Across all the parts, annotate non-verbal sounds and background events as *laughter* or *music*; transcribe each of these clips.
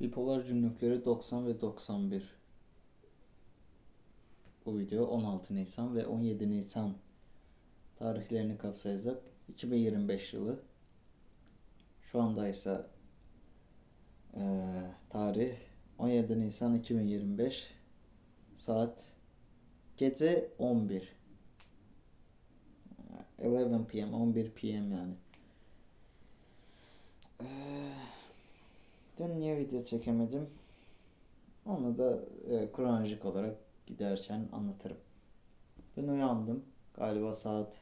Bipolar cümlükleri 90 ve 91. Bu video 16 Nisan ve 17 Nisan tarihlerini kapsayacak 2025 yılı. Şu anda ise eee, tarih 17 Nisan 2025 saat gece 11. 11 p.m. 11 p.m. yani. Eee, Dün niye video çekemedim? Onu da e, kronolojik olarak giderken anlatırım. Dün uyandım. Galiba saat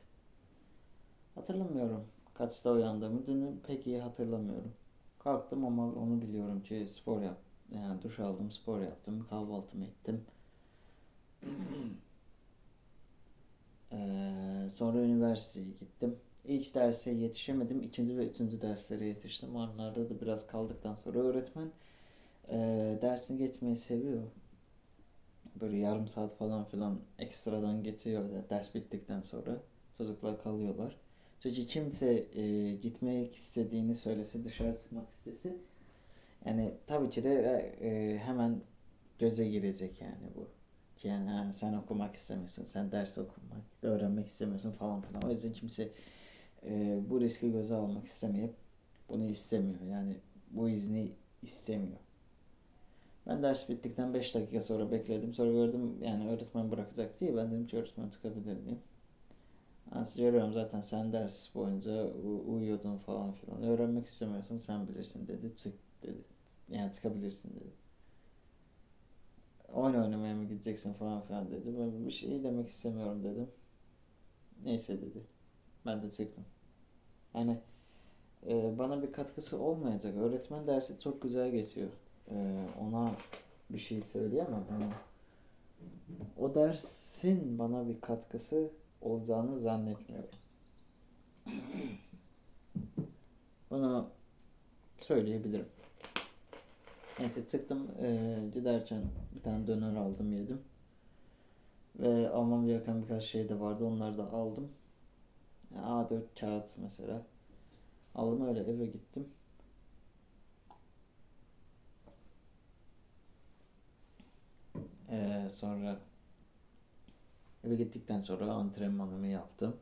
hatırlamıyorum. Kaçta uyandığımı dünü pek iyi hatırlamıyorum. Kalktım ama onu biliyorum ki spor yap. Yani duş aldım, spor yaptım, kahvaltımı ettim. Eee, *clears throat* sonra üniversiteye gittim. İlk derse yetişemedim. İkinci ve üçüncü derslere yetiştim. Onlarda da biraz kaldıktan sonra öğretmen eee dersini geçmeyi seviyor. Böyle yarım saat falan filan ekstradan geçiyor ders bittikten sonra. Çocuklar kalıyorlar. Çünkü kimse eee, gitmek istediğini söylese, dışarı çıkmak istese yani tabii ki de eee, hemen göze girecek yani bu. Ki yani ha, sen okumak istemiyorsun, sen ders okumak, öğrenmek istemiyorsun falan filan. O yüzden kimse eee, bu riski göze almak istemeyip bunu istemiyor. Yani bu izni istemiyor. Ben ders bittikten 5 dakika sonra bekledim. Sonra gördüm yani öğretmen bırakacak diye ben dedim ki öğretmen çıkabilir miyim? Ben görüyorum zaten sen ders boyunca uyuyordun falan filan. Öğrenmek istemiyorsun sen bilirsin dedi. Çık dedi. Yani çıkabilirsin dedi. Oyun oynamaya mı gideceksin falan filan dedi. Ben bir şey demek istemiyorum dedim. Neyse dedi. Ben de çıktım. Yani e, bana bir katkısı olmayacak. Öğretmen dersi çok güzel geçiyor. E, ona bir şey söyleyemem ama o dersin bana bir katkısı olacağını zannetmiyorum. *clears throat* Bunu söyleyebilirim. Neyse çıktım e, giderken bir tane döner aldım yedim. Ve almam gereken birkaç şey de vardı onları da aldım. A4 kağıt mesela. Aldım öyle eve gittim. Ee, sonra eve gittikten sonra antrenmanımı yaptım.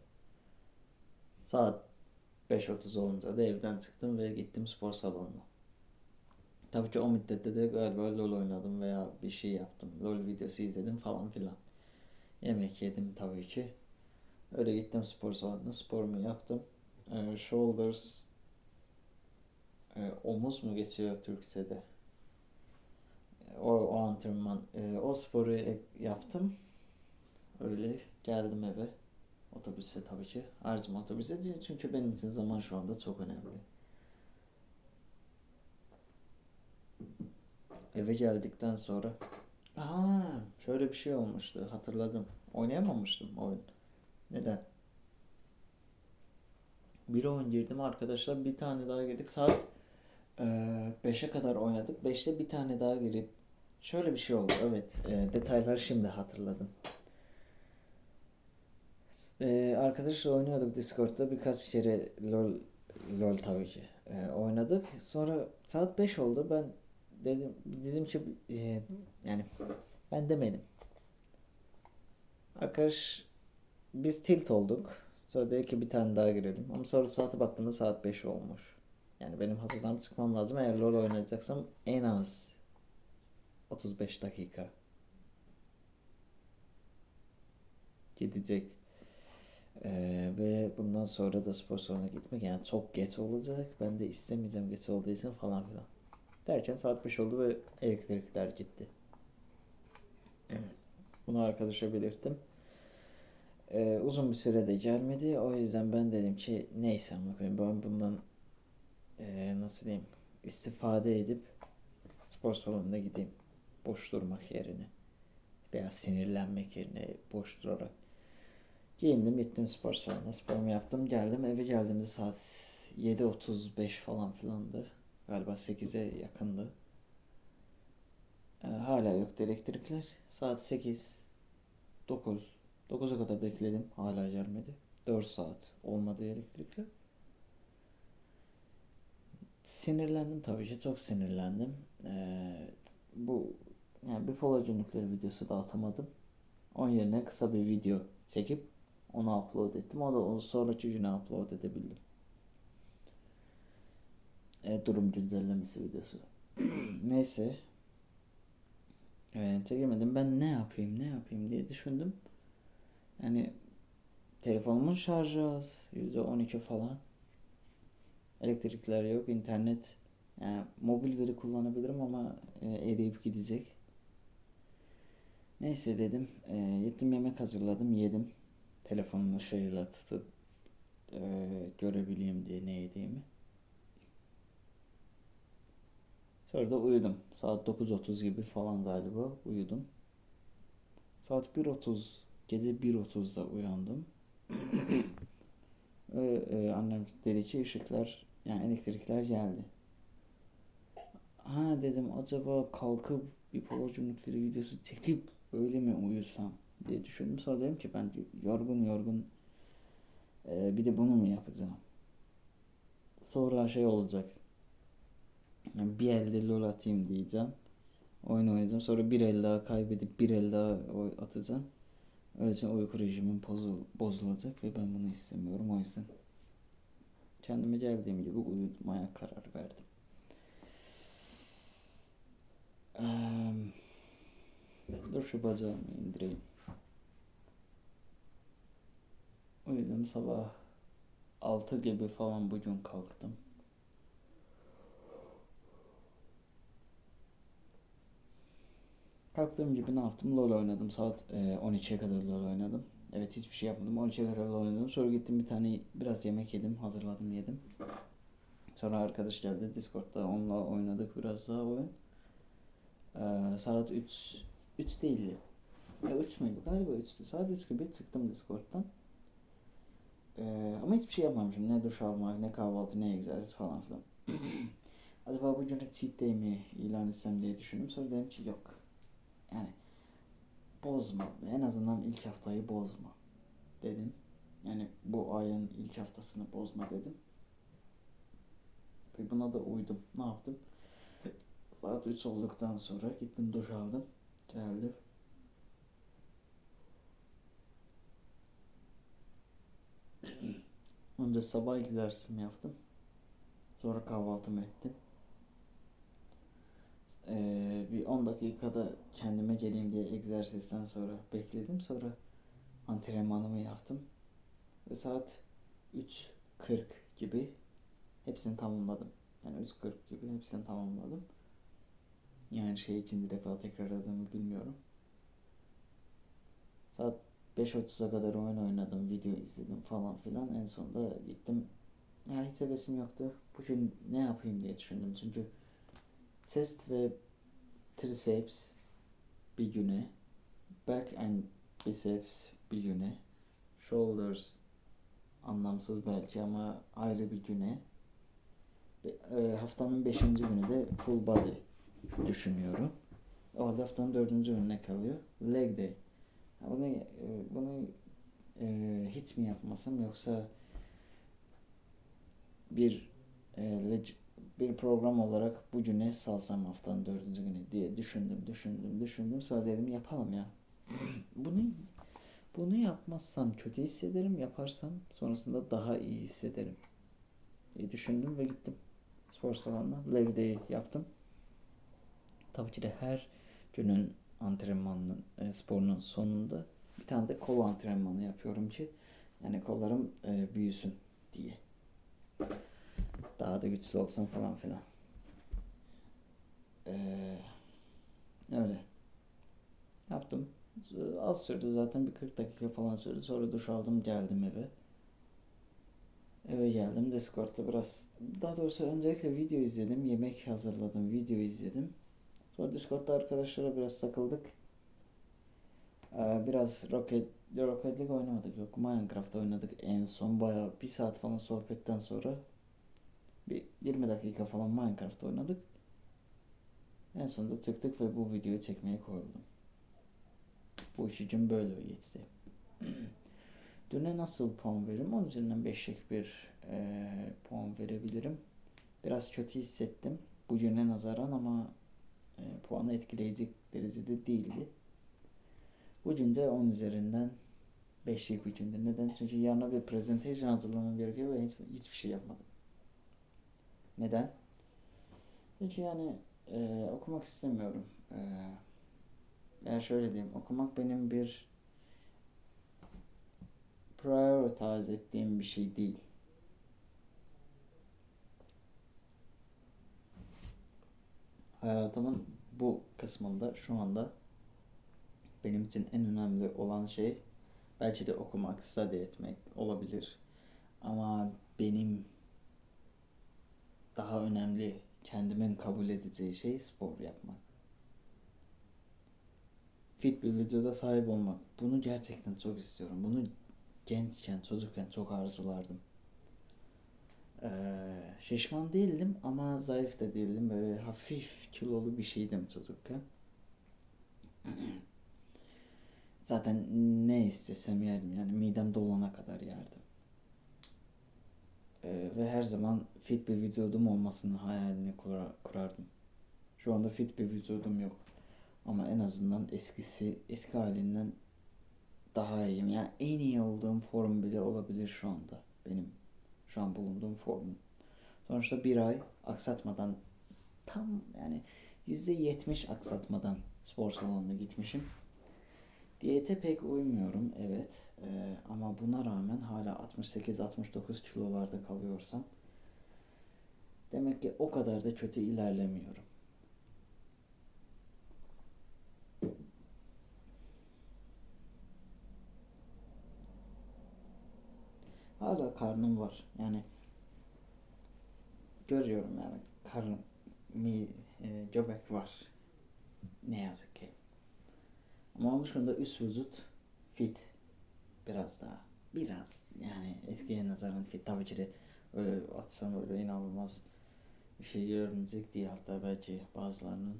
Saat 5.30 olunca da evden çıktım ve gittim spor salonuna. Tabii ki o müddette de galiba LoL oynadım veya bir şey yaptım. LoL videosu izledim falan filan. Yemek yedim tabii ki. Öyle gittim spor salonuna. Sporumu yaptım. Ee, shoulders e, omuz mu geçiyor Türkçe'de? O, o antrenman, e, o sporu e- yaptım. Öyle geldim eve. Otobüse tabii ki. Zaman otobüse değil çünkü benim için zaman şu anda çok önemli. Eve geldikten sonra Aa, şöyle bir şey olmuştu. Hatırladım. Oynayamamıştım oyun. Neden? Bir oyun girdim arkadaşlar. Bir tane daha girdik. Saat 5'e kadar oynadık. 5'te bir tane daha girip şöyle bir şey oldu. Evet. eee, detayları şimdi hatırladım. Eee arkadaşla oynuyorduk Discord'da. Birkaç kere LoL LoL tabii ki eee, oynadık. Sonra saat 5 oldu. Ben dedim dedim ki eee, yani ben demedim. Arkadaş biz tilt olduk. Sonra dedi ki bir tane daha girelim. Ama sonra saate baktığımda saat 5 olmuş. Yani benim hazırlanıp çıkmam lazım. Eğer LoL oynayacaksam en az 35 dakika gidecek. Ee, ve bundan sonra da spor salonuna gitmek yani çok geç olacak. Ben de istemeyeceğim geç olduğu için falan filan. Derken saat 5 oldu ve elektrikler gitti. Bunu arkadaşa belirttim. Ee, uzun bir sürede gelmedi. O yüzden ben dedim ki neyse ama ben bundan ee, nasıl diyeyim istifade edip spor salonuna gideyim. Boş durmak yerine. Veya sinirlenmek yerine boş durarak. Giyindim gittim spor salonuna. Sporumu yaptım geldim. Eve geldiğimde saat 7.35 falan filandı. Galiba 8'e yakındı. Ee, hala yoktu elektrikler. Saat 8, 9, 9'a kadar bekledim. Hala gelmedi. 4 saat olmadı elektrikler. sinirlendim tabii ki çok sinirlendim. Ee, bu yani bipolar günlükleri videosu da atamadım. Onun yerine kısa bir video çekip onu upload ettim. O da onu sonraki güne upload edebildim. E, durum güncellemesi videosu. *clears throat* Neyse. Evet, çekemedim. Ben ne yapayım ne yapayım diye düşündüm. Yani telefonumun şarjı az. %12 falan. Elektrikler yok. internet. Yani mobil veri kullanabilirim ama e, eriyip gidecek. Neyse dedim. E, gittim yemek hazırladım. Yedim. Telefonumu ışığıyla tutup e, görebileyim diye ne yediğimi. Sonra da uyudum. Saat 9.30 gibi falan galiba uyudum. Saat 1.30 gece 1.30'da uyandım. *coughs* Ve e, annem dedi ki ışıklar yani elektrikler geldi. Ha dedim acaba kalkıp bir polo cümlükleri videosu çekip öyle mi uyusam diye düşündüm. Sonra dedim ki ben yorgun yorgun e, bir de bunu mu yapacağım? Sonra şey olacak. Yani bir elde lol atayım diyeceğim. Oyun oynayacağım. Sonra bir el daha kaybedip bir el daha atacağım. Öylece uyku rejimim bozul bozulacak ve ben bunu istemiyorum. O yüzden kendime geldiğim gibi uyumaya karar verdim. Eee, dur şu bacağımı indireyim. Uyudum sabah 6 gibi falan bugün kalktım. Kalktığım gibi ne yaptım? LoL oynadım. Saat e, 12'ye kadar LoL oynadım. Evet hiçbir şey yapmadım. 12'ye kadar LoL oynadım. Sonra gittim bir tane biraz yemek yedim. Hazırladım yedim. Sonra arkadaş geldi. Discord'da onunla oynadık biraz daha oyun. Ee, saat 3 3 değildi. Ya 3 müydü? Galiba 3'tü. Saat 3 gibi çıktım Discord'dan. Ee, ama hiçbir şey yapmamışım. Ne duş almak, ne kahvaltı, ne egzersiz falan filan. *clears throat* Acaba bugün cheat day mi ilan etsem diye düşündüm. Sonra dedim ki yok. Yani bozma. En azından ilk haftayı bozma dedim. Yani bu ayın ilk haftasını bozma dedim. Ve buna da uydum. Ne yaptım? Saat 3 olduktan sonra gittim duş aldım. Geldim. Önce sabah egzersizimi yaptım. Sonra kahvaltımı ettim. Ee, bir 10 dakikada kendime geleyim diye egzersizden sonra bekledim. Sonra antrenmanımı yaptım. Ve saat 3.40 gibi hepsini tamamladım. Yani 3.40 gibi hepsini tamamladım. Yani şey ikinci defa tekrarladığımı bilmiyorum. Saat 5.30'a kadar oyun oynadım, video izledim falan filan. En sonunda gittim. Ya hiç hevesim yoktu. Bugün ne yapayım diye düşündüm. Çünkü chest ve triceps bir güne, back and biceps bir güne, shoulders anlamsız belki ama ayrı bir güne. E, haftanın 5. günü de full body düşünüyorum. O halde haftanın 4. gününe kalıyor. Leg day. Bunu, e, bunu e, hiç mi yapmasam yoksa bir e, leg- bir program olarak bugüne salsam haftanın dördüncü günü diye düşündüm, düşündüm, düşündüm. Sonra dedim yapalım ya. *clears throat* Bunu bunu yapmazsam kötü hissederim, yaparsam sonrasında daha iyi hissederim diye düşündüm ve gittim spor salonuna. Leg day yaptım. Tabii ki de her günün antrenmanının, e, sporunun sonunda bir tane de kol antrenmanı yapıyorum ki yani kollarım e, büyüsün diye. Daha da güçlü olsun falan filan. Ee, öyle. Yaptım. Az sürdü zaten bir 40 dakika falan sürdü. Sonra duş aldım geldim eve. Eve geldim Discord'da biraz daha doğrusu öncelikle video izledim. Yemek hazırladım. Video izledim. Sonra Discord'da arkadaşlarla biraz takıldık. Ee, biraz Rocket, Rocket League oynamadık. Yok Minecraft oynadık en son. Bayağı bir saat falan sohbetten sonra bir 20 dakika falan Minecraft oynadık. En sonunda çıktık ve bu videoyu çekmeye koyuldum. Bu iş için böyle geçti. *clears throat* Düne nasıl puan veririm? Onun üzerinden 5'lik bir eee, puan verebilirim. Biraz kötü hissettim bugüne nazaran ama e, puanı etkileyecek derecede değildi. Bugün de 10 üzerinden 5'lik bir gündü. Neden? Çünkü yarına bir presentation hazırlamam gerekiyor ve hiç, hiçbir şey yapmadım. Neden? Çünkü yani e, okumak istemiyorum. E, yani şöyle diyeyim, okumak benim bir prioritize ettiğim bir şey değil. Hayatımın bu kısmında şu anda benim için en önemli olan şey belki de okumak, study etmek olabilir. Ama benim daha önemli kendimin kabul edeceği şey spor yapmak. Fit bir vücuda sahip olmak. Bunu gerçekten çok istiyorum. Bunu gençken, çocukken çok arzulardım. Ee, şişman değildim ama zayıf da değildim. Böyle hafif kilolu bir şeydim çocukken. *clears throat* Zaten ne istesem yerdim. Yani midem dolana kadar yerdim. Ee, ve her zaman fit bir vücudum olmasının hayalini kura- kurardım. Şu anda fit bir vücudum yok. Ama en azından eskisi, eski halinden daha iyiyim. Yani en iyi olduğum form bile olabilir şu anda. Benim şu an bulunduğum formum. Sonuçta bir ay aksatmadan tam yani %70 aksatmadan spor salonuna gitmişim. Diyete pek uymuyorum evet Ee, ama buna rağmen hala 68-69 kilolarda kalıyorsam demek ki o kadar da kötü ilerlemiyorum. Hala karnım var yani görüyorum yani karın mi e, göbek var ne yazık ki. Ama onun dışında üst vücut fit biraz daha. Biraz. Yani eskiye nazaran fit. Tabii ki de öyle atsam öyle inanılmaz bir şey görünecek değil. Hatta belki bazılarının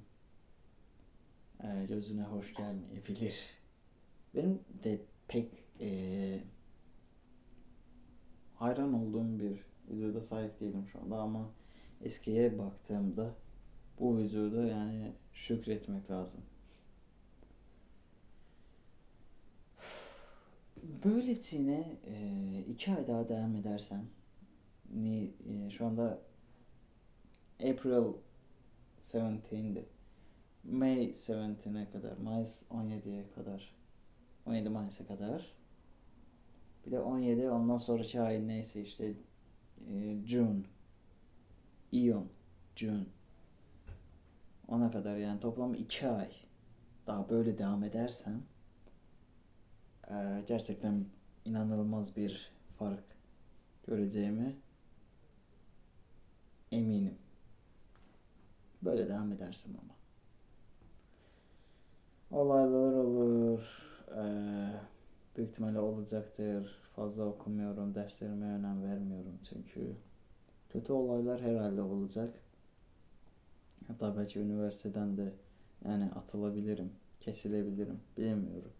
e, gözüne hoş gelmeyebilir. Benim de pek e, hayran olduğum bir vücuda sahip değilim şu anda. Ama eskiye baktığımda bu vücuda yani şükretmek lazım. Böylesine e, iki ay daha devam edersem ni, e, şu anda April 17'indi. May 17'e kadar, Mayıs 17'ye kadar, 17 Mayıs'a kadar. Bir de 17 ondan sonraki ay neyse işte e, June, Ion, June. Ona kadar yani toplam 2 ay daha böyle devam edersem e, gerçekten inanılmaz bir fark göreceğimi eminim. Böyle devam edersem ama. Olaylar olur. Ee, büyük ihtimalle olacaktır. Fazla okumuyorum. Derslerime önem vermiyorum çünkü. Kötü olaylar herhalde olacak. Hatta belki üniversiteden de yani atılabilirim. Kesilebilirim. Bilmiyorum.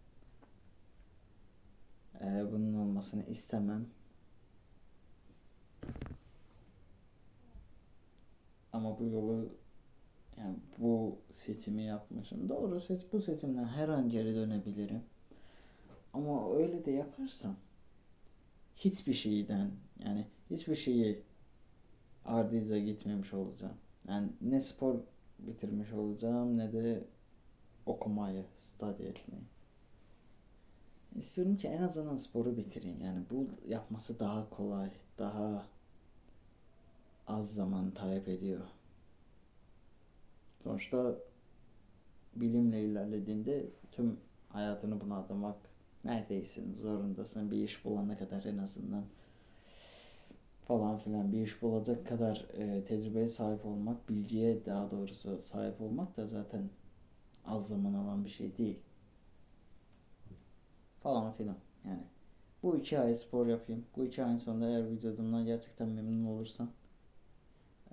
Ee, bunun olmasını istemem. Ama bu yolu yani bu seçimi yapmışım. Doğru seç bu seçimden her an geri dönebilirim. Ama öyle de yaparsam hiçbir şeyden yani hiçbir şeyi ardıca gitmemiş olacağım. Yani ne spor bitirmiş olacağım ne de okumayı, study etmeyi. İstiyorum ki en azından sporu bitireyim. Yani bu yapması daha kolay, daha az zaman talep ediyor. Sonuçta bilimle ilerlediğinde tüm hayatını buna adamak neredeyse zorundasın. Bir iş bulana kadar en azından falan filan bir iş bulacak kadar e, tecrübeye sahip olmak, bilgiye daha doğrusu sahip olmak da zaten az zaman alan bir şey değil. Falan filan yani. Bu iki ay spor yapayım. Bu iki ayın sonunda eğer vücudumdan gerçekten memnun olursam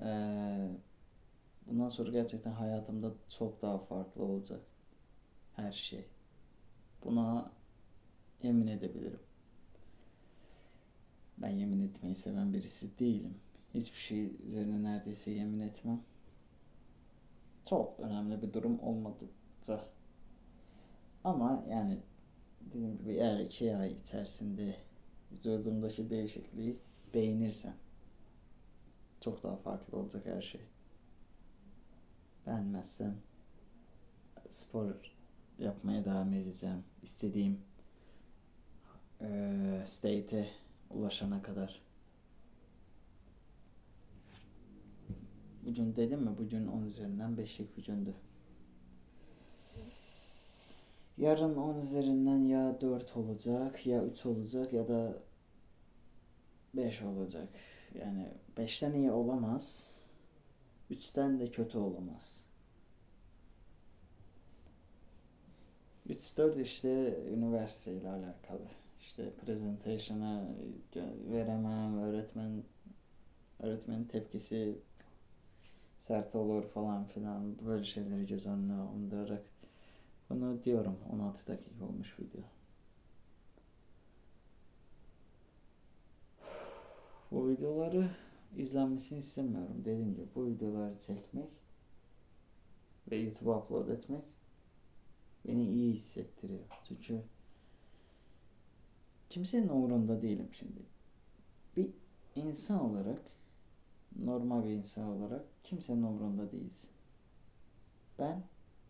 eee bundan sonra gerçekten hayatımda çok daha farklı olacak her şey. Buna yemin edebilirim. Ben yemin etmeyi seven birisi değilim. Hiçbir şey üzerine neredeyse yemin etmem. Çok önemli bir durum olmadıkça. Ama yani dediğim gibi eğer iki ay içerisinde vücudumdaki değişikliği beğenirsen çok daha farklı olacak her şey. Beğenmezsem spor yapmaya devam edeceğim. İstediğim eee state'e ulaşana kadar. Bugün dedim mi? Bugün 10 üzerinden 5'lik bugündü. Yarın 10 üzerinden ya 4 olacak ya 3 olacak ya da 5 olacak. Yani 5'ten iyi olamaz. 3'ten de kötü olamaz. 3-4 işte üniversiteyle alakalı. İşte presentation'a veremem, öğretmen öğretmenin tepkisi sert olur falan filan böyle şeyleri göz önüne alındırarak bunu diyorum 16 dakika olmuş video. Bu videoları izlenmesini istemiyorum. Dediğim gibi bu videoları çekmek ve YouTube'a upload etmek beni iyi hissettiriyor. Çünkü kimsenin umurunda değilim şimdi. Bir insan olarak normal bir insan olarak kimsenin umurunda değilsin. Ben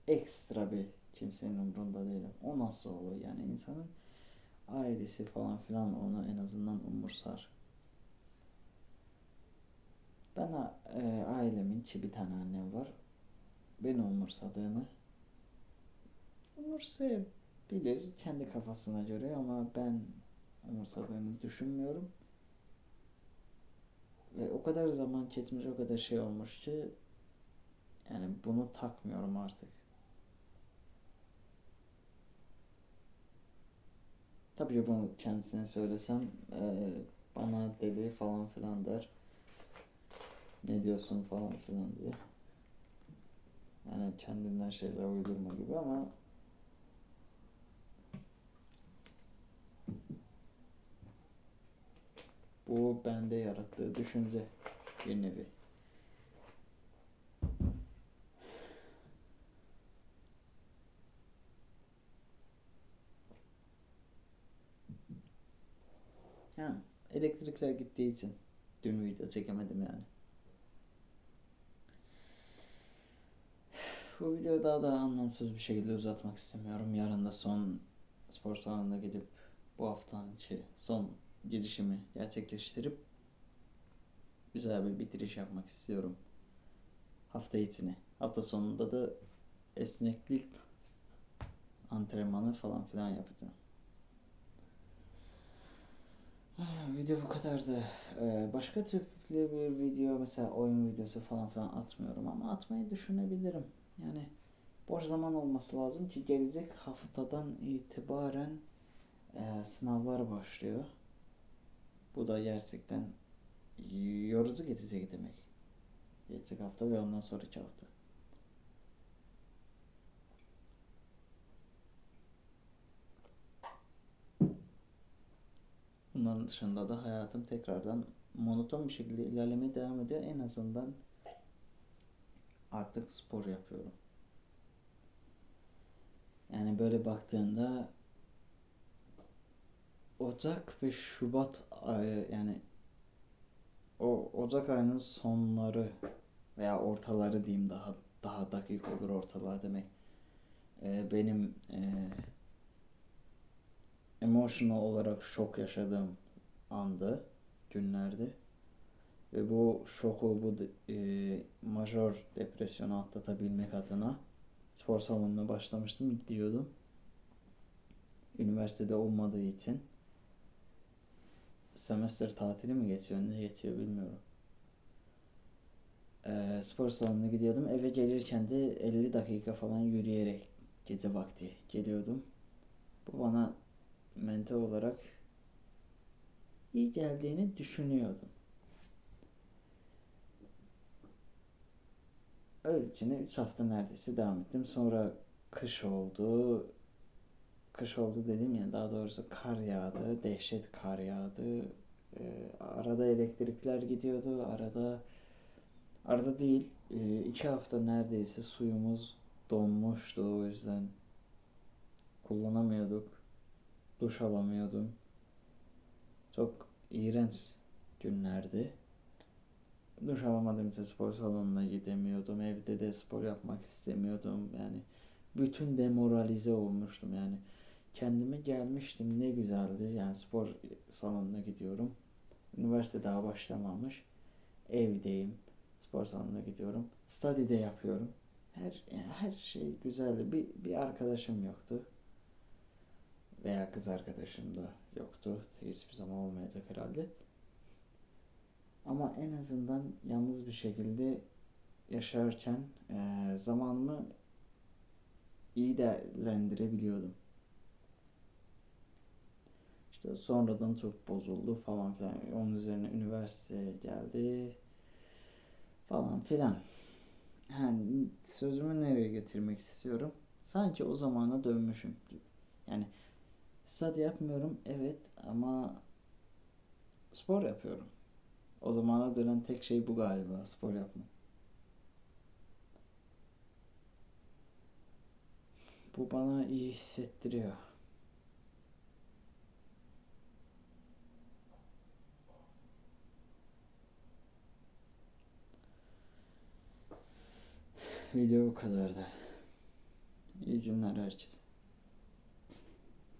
ekstra bir kimsenin umurunda değilim. O nasıl olur yani insanın ailesi falan filan onu en azından umursar. Ben e, ailemin ki bir tane annem var. Beni umursadığını umursayabilir kendi kafasına göre ama ben umursadığını düşünmüyorum. Ve o kadar zaman geçmiş, o kadar şey olmuş ki yani bunu takmıyorum artık. Tabii ki bunu kendisine söylesem eee, bana deli falan filan der. Ne diyorsun falan filan diye. Yani kendimden şeyler uydurma gibi ama bu bende yarattığı düşünce bir nevi. Yani elektrikler gittiği için dün video çekemedim yani. Bu videoyu daha da anlamsız bir şekilde uzatmak istemiyorum. Yarın da son spor salonuna gidip bu haftanın son girişimi gerçekleştirip güzel bir bitiriş yapmak istiyorum. Hafta içine. Hafta sonunda da esneklik antrenmanı falan filan yapacağım. Video bu kadardı. Ee, başka tipli bir video mesela oyun videosu falan filan atmıyorum ama atmayı düşünebilirim. Yani boş zaman olması lazım ki gelecek haftadan itibaren e, sınavlar başlıyor. Bu da gerçekten yorucu geçecek demek. Gelecek hafta ve ondan sonraki hafta. Bunların dışında da hayatım tekrardan monoton bir şekilde ilerlemeye devam ediyor. En azından artık spor yapıyorum. Yani böyle baktığında Ocak ve Şubat ayı yani o Ocak ayının sonları veya ortaları diyeyim daha daha dakik olur ortalar demek. Ee, benim e, emotional olarak şok yaşadığım andı, günlerdi. Ve bu şoku, bu e, majör depresyonu atlatabilmek adına spor salonuna başlamıştım, gidiyordum. Üniversitede olmadığı için semester tatili mi geçiyor, ne geçiyor bilmiyorum. Ee, spor salonuna gidiyordum. Eve gelirken de 50 dakika falan yürüyerek gece vakti geliyordum. Bu bana mental olarak iyi geldiğini düşünüyordum. Öylesine 3 hafta neredeyse devam ettim. Sonra kış oldu. Kış oldu dedim ya daha doğrusu kar yağdı. Dehşet kar yağdı. Ee, arada elektrikler gidiyordu. Arada arada değil. e, iki hafta neredeyse suyumuz donmuştu. O yüzden kullanamıyorduk. Duş alamıyordum. Çok iğrenç günlerdi. Duş alamadığım için spor salonuna gidemiyordum. Evde de spor yapmak istemiyordum. Yani bütün demoralize olmuştum yani. Kendime gelmiştim ne güzeldi. Yani spor salonuna gidiyorum. Üniversite daha başlamamış. Evdeyim. Spor salonuna gidiyorum. Study de yapıyorum. Her yani her şey güzeldi. Bir, bir arkadaşım yoktu. Veya kız arkadaşım da yoktu. Hiçbir zaman olmayacak herhalde. Ama en azından yalnız bir şekilde yaşarken eee, zamanımı iyi değerlendirebiliyordum. İşte sonradan çok bozuldu falan filan. Onun üzerine üniversite geldi falan filan. Yani sözümü nereye getirmek istiyorum? Sanki o zamana dönmüşüm. Yani study yapmıyorum evet ama spor yapıyorum. O zamana dönen tek şey bu galiba spor yapmak. Bu bana iyi hissettiriyor. Video bu kadardı. İyi günler herkese.